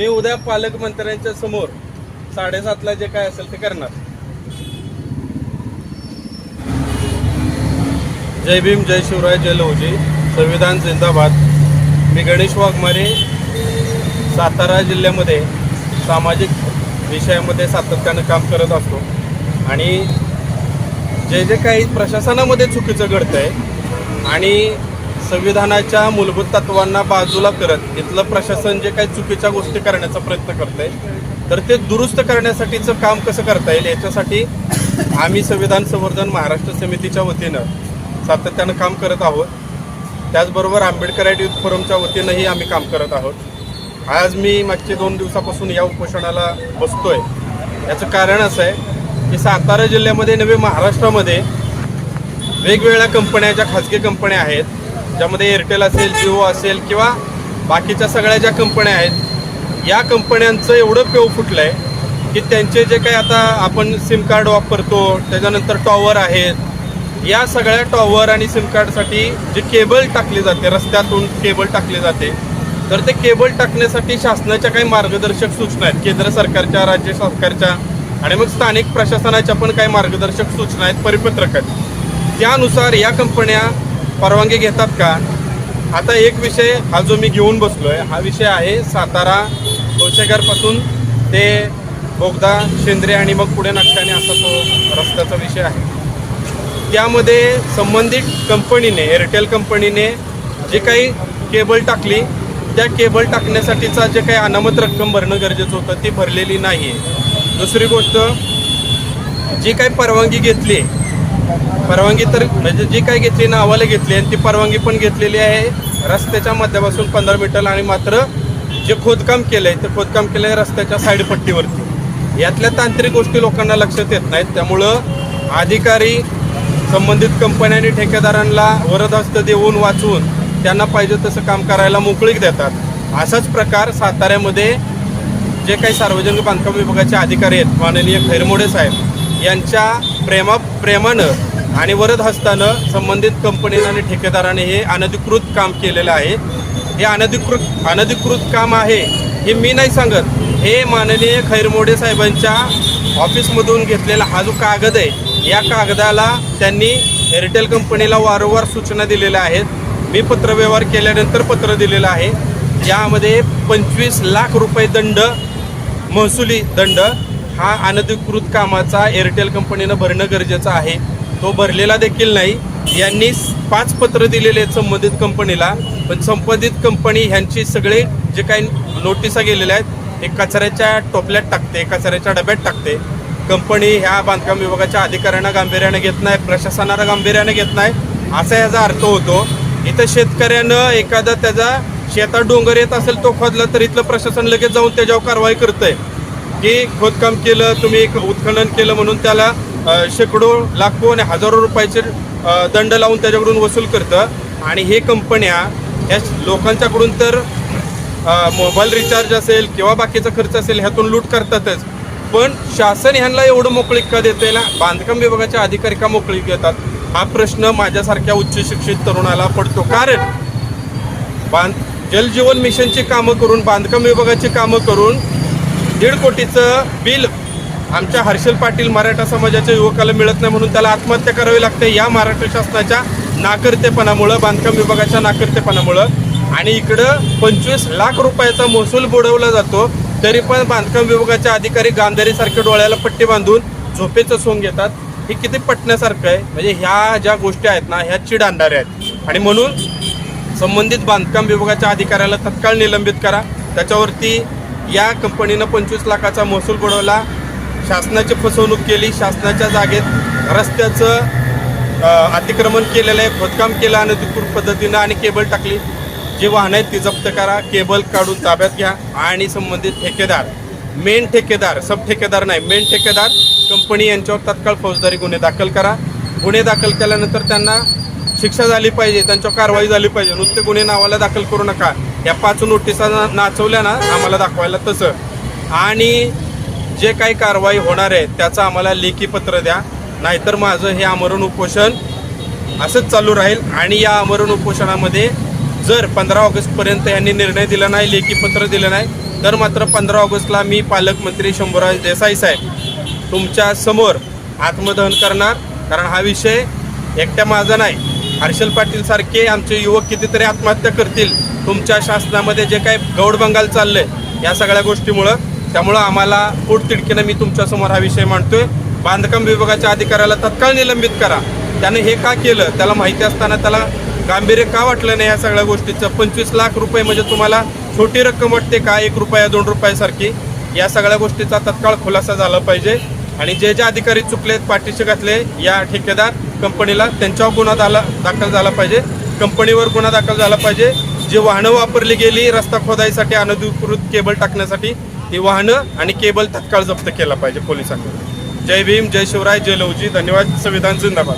मी उद्या पालकमंत्र्यांच्या समोर साडेसातला जे काय असेल ते करणार. जय भीम जय शिवराय जय लवजी संविधान जिंदाबाद. मी गणेश वाघमारे सातारा जिल्ह्यामध्ये सामाजिक विषयामध्ये सातत्यानं काम करत असतो. आणि जे जे काही प्रशासनामध्ये चुकीचं घडतं आहे आणि संविधानाच्या मूलभूत तत्वांना बाजूला करत इथलं प्रशासन जे काही चुकीच्या गोष्टी करण्याचा प्रयत्न करत आहे तर ते दुरुस्त करण्यासाठीचं काम कसं करता येईल याच्यासाठी आम्ही संविधान संवर्धन महाराष्ट्र समितीच्या वतीनं सातत्यानं काम करत आहोत. त्याचबरोबर आंबेडकर युथ फोरमच्या वतीनंही आम्ही काम करत आहोत. आज मी मागचे दोन दिवसापासून या उपोषणाला बसतोय. याचं कारण असं आहे की सातारा जिल्ह्यामध्ये नवे महाराष्ट्रामध्ये वेगवेगळ्या कंपन्या ज्या खाजगी कंपन्या आहेत ज्यामध्ये एअरटेल असेल जिओ असेल किंवा बाकीच्या सगळ्या ज्या कंपन्या आहेत या कंपन्यांचं एवढं पेव फुटलं आहे की त्यांचे जे काही आता आपण सिम कार्ड वापरतो त्याच्यानंतर टॉवर आहेत या सगळ्या टॉवर आणि सिम कार्डसाठी जी केबल टाकली जाते रस्त्यातून केबल टाकली जाते तर ते केबल टाकण्यासाठी शासनाच्या काही मार्गदर्शक सूचना आहेत. केंद्र सरकारच्या राज्य सरकारच्या आणि मग स्थानिक प्रशासनाच्या पण काही मार्गदर्शक सूचना आहेत परिपत्रक आहेत. त्यानुसार या कंपन्या परवानगी घेतात का? आता एक विषय हा जो मी घेऊन बसलो आहे हा विषय आहे सातारा कौशेगारपासून ते बोगदा शेंद्रे आणि मग पुढे नाटकाने असा तो रस्त्याचा विषय आहे. त्यामध्ये संबंधित कंपनीने एअरटेल कंपनीने जे काही केबल टाकली त्या केबल टाकण्यासाठीचा जे काही अनामत रक्कम भरणं गरजेचं होतं ती भरलेली नाही आहे दुसरी गोष्ट जी काही परवानगी घेतली परवानगी तर म्हणजे जी काही घेतली नावाला घेतली आणि ती परवानगी पण घेतलेली आहे. रस्त्याच्या मध्यापासून पंधरा मीटर आणि मात्र जे खोदकाम केलं आहे ते खोदकाम केलं आहे रस्त्याच्या साईड पट्टीवरती. यातल्या तांत्रिक गोष्टी लोकांना लक्षात येत नाहीत. त्यामुळं अधिकारी संबंधित कंपन्या आणि ठेकेदारांना वरदहस्त देऊन वाचवून त्यांना पाहिजे तसं काम करायला मोकळीक देतात. असाच प्रकार साताऱ्यामध्ये जे काही सार्वजनिक बांधकाम विभागाचे अधिकारी आहेत माननीय खैरमोडे साहेब यांच्या प्रेमा प्रेमानं आणि वरद हस्तानं संबंधित कंपनीनं आणि ठेकेदाराने हे अनधिकृत काम केलेलं आहे. हे अनधिकृत अनधिकृत काम आहे हे मी नाही सांगत. हे माननीय खैरमोडे साहेबांच्या ऑफिसमधून घेतलेला हा जो कागद आहे या कागदाला त्यांनी एअरटेल कंपनीला वारंवार सूचना दिलेल्या आहेत. मी पत्रव्यवहार केल्यानंतर पत्र दिलेलं आहे. यामध्ये पंचवीस लाख रुपये दंड महसुली दंड हा अनधिकृत कामाचा एअरटेल कंपनीनं भरणं गरजेचं आहे. तो भरलेला देखील नाही. यांनी पाच पत्र दिलेले आहेत संबंधित कंपनीला. पण संबंधित कंपनी ह्यांची सगळे जे काही नोटिसा गेलेल्या आहेत हे कचऱ्याच्या टोपल्यात टाकते कचऱ्याच्या डब्यात टाकते. कंपनी ह्या बांधकाम विभागाच्या अधिकाऱ्यांना गांभीर्याने घेत नाही प्रशासनाला गांभीर्याने घेत नाही. असा याचा अर्थ होतो इथं शेतकऱ्यानं एखादा त्याचा शेतात डोंगर येत असेल तो खोदला तर इथलं प्रशासन लगेच जाऊन त्याच्यावर कारवाई करतंय. की खोदकाम केलं तुम्ही एक उत्खनन केलं म्हणून त्याला शेकडो लाखो आणि हजारो रुपयाचे दंड लावून त्याच्याकडून वसूल करतं. आणि हे कंपन्या ह्या लोकांच्याकडून तर मोबाईल रिचार्ज असेल किंवा बाकीचा खर्च असेल ह्यातून लूट करतातच. पण शासन ह्यांना एवढं मोकळीक का देते ना? बांधकाम विभागाचे अधिकारी का मोकळीक देतात हा प्रश्न माझ्यासारख्या उच्च शिक्षित तरुणाला पडतो. कारण बांध जलजीवन मिशनची कामं करून बांधकाम विभागाची कामं करून दीड कोटीचं बिल आमच्या हर्षल पाटील मराठा समाजाच्या युवकाला मिळत नाही म्हणून त्याला आत्महत्या करावी लागते. या महाराष्ट्र शासनाच्या नाकर्तेपणामुळं बांधकाम विभागाच्या नाकर्तेपणामुळं आणि इकडं पंचवीस लाख रुपयाचा महसूल बुडवला जातो तरी पण बांधकाम विभागाच्या अधिकारी गांधारीसारख्या डोळ्याला पट्टी बांधून झोपेचं सोंग घेतात. हे किती पटण्यासारखं आहे? म्हणजे ह्या ज्या गोष्टी आहेत ना ह्या चिड आणणाऱ्या आहेत. आणि म्हणून संबंधित बांधकाम विभागाच्या अधिकाऱ्याला तत्काळ निलंबित करा. त्याच्यावरती या कंपनीनं पंचवीस लाखाचा महसूल बुडवला. शासनाची फसवणूक केली. शासनाच्या जागेत रस्त्याचं अतिक्रमण केलेलं आहे. खोदकाम केलं अनधिकृत पद्धतीनं आणि केबल टाकली. जी वाहनं आहेत ती जप्त करा. केबल काढून ताब्यात घ्या. आणि संबंधित ठेकेदार मेन ठेकेदार सब ठेकेदार नाही मेन ठेकेदार कंपनी यांच्यावर तत्काळ फौजदारी गुन्हे दाखल करा. गुन्हे दाखल केल्यानंतर त्यांना शिक्षा झाली पाहिजे त्यांच्यावर कारवाई झाली पाहिजे. नुसते गुन्हे नावाला दाखल करू नका. या पाच नोटिसा नाचवल्या ना आम्हाला दाखवायला तसं. आणि जे काही कारवाई होणार आहे त्याचं आम्हाला लेखी पत्र द्या. नाहीतर माझं हे आमरण उपोषण असंच चालू राहील. आणि या आमरण उपोषणामध्ये जर पंधरा ऑगस्टपर्यंत यांनी निर्णय दिला नाही लेखी पत्र दिलं नाही तर मात्र पंधरा ऑगस्टला मी पालकमंत्री शंभूराज देसाई साहेब तुमच्यासमोर आत्मदहन करणार. कारण हा विषय एकट्या माझा नाही. हर्षल पाटील सारखे आमचे युवक कितीतरी आत्महत्या करतील. तुमच्या शासनामध्ये जे काही गौड बंगाल चाललंय या सगळ्या गोष्टीमुळं. त्यामुळं आम्हाला पोटतिडकीनं मी तुमच्यासमोर हा विषय मांडतोय. बांधकाम विभागाच्या अधिकाऱ्याला तत्काळ निलंबित करा. त्याने हे का केलं? त्याला माहिती असताना त्याला गांभीर्य का वाटलं नाही या सगळ्या गोष्टीचं? पंचवीस लाख रुपये म्हणजे तुम्हाला छोटी रक्कम वाटते का? एक रुपया दोन रुपयासारखी. या सगळ्या गोष्टीचा तत्काळ खुलासा झाला पाहिजे. आणि जे जे अधिकारी चुकलेत पाठीशी घातले या ठेकेदार कंपनीला त्यांच्यावर गुन्हा झाला दाखल झाला पाहिजे. कंपनीवर गुन्हा दाखल झाला पाहिजे. जी वाहनं वापरली गेली रस्ता खोदाईसाठी अनधिकृत केबल टाकण्यासाठी ती वाहनं आणि केबल तत्काळ जप्त केला पाहिजे पोलिसांकडे जय भीम जय शिवराय जय लवजी. धन्यवाद. संविधान जिंदाबाद.